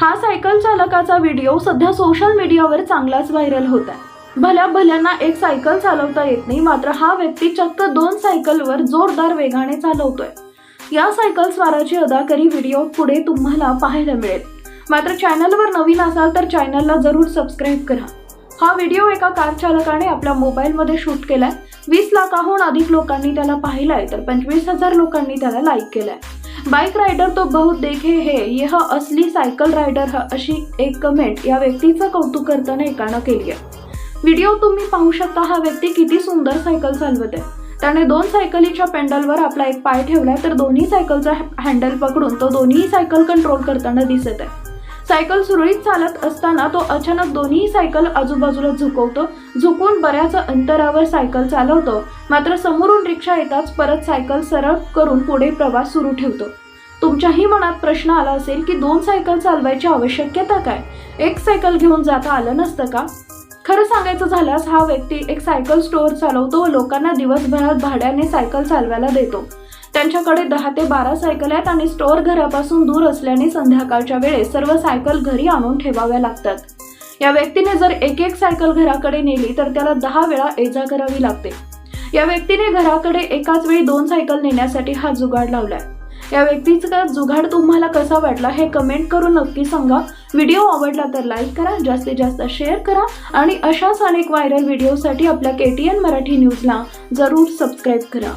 हा सायकल चालकाचा व्हिडिओ सध्या सोशल मीडियावर चांगलाच व्हायरल होत आहे. भल्या भल्यांना एक सायकल चालवता येत नाही मात्र हा व्यक्ती चक्क दोन सायकलवर जोरदार वेगाने चालवतोय. या सायकल स्वाराची अदाकारी व्हिडिओ पुढे तुम्हाला पाहायला मिळेल. मात्र चॅनलवर नवीन असाल तर चॅनलला जरूर सबस्क्राईब करा. हा व्हिडिओ एका कार चालकाने आपल्या मोबाईलमध्ये शूट केलाय. वीस लाखाहून अधिक लोकांनी त्याला पाहिलाय तर पंचवीस हजार लोकांनी त्याला लाईक केलाय. बाईक रायडर तो बहुत देखे है यह असली सायकल रायडर ह अशी एक कमेंट या व्यक्तीचं कौतुक करताना एकानं केली आहे व्हिडिओ तुम्ही पाहू शकता हा व्यक्ती किती सुंदर सायकल चालवत आहे त्याने दोन सायकलीच्या पेंडलवर आपला एक पाय ठेवलाय तर दोन्ही सायकलचा हँडल पकडून तो दोन्ही सायकल कंट्रोल करताना दिसत आहे सायकल सुरळीत चालत असताना तो अचानक दोन्ही सायकल आजूबाजूला झुकवतो झुकून बऱ्याच अंतरावर सायकल चालवतो. मात्र समोरून रिक्षा येताच परत सायकल सरळ करून पुढे प्रवास सुरू ठेवतो. तुमच्याही मनात प्रश्न आला असेल की दोन सायकल चालवायची आवश्यकता काय? एक सायकल घेऊन जाता आलं नसतं का? खरं सांगायचं झाल्यास हा व्यक्ती एक सायकल स्टोअर चालवतो व लोकांना दिवसभरात भाड्याने सायकल चालवायला देतो. त्यांच्याकडे दहा ते बारा सायकल आहेत आणि स्टोअर घरापासून दूर असल्याने संध्याकाळच्या वेळेस सर्व सायकल घरी आणून ठेवाव्या लागतात. या व्यक्तीने जर एक एक सायकल घराकडे नेली तर त्याला दहा वेळा एजा करावी लागते. या व्यक्तीने घराकडे एकाच वेळी दोन सायकल नेण्यासाठी हा जुगाड लावलाय. या व्यक्तीचा जुगाड तुम्हाला कसा वाटला हे कमेंट करून नक्की सांगा. व्हिडिओ आवडला तर लाईक करा जास्तीत जास्त शेअर करा आणि अशाच अनेक व्हायरल व्हिडिओसाठी आपल्या के टी एन मराठी न्यूजला जरूर सबस्क्राईब करा.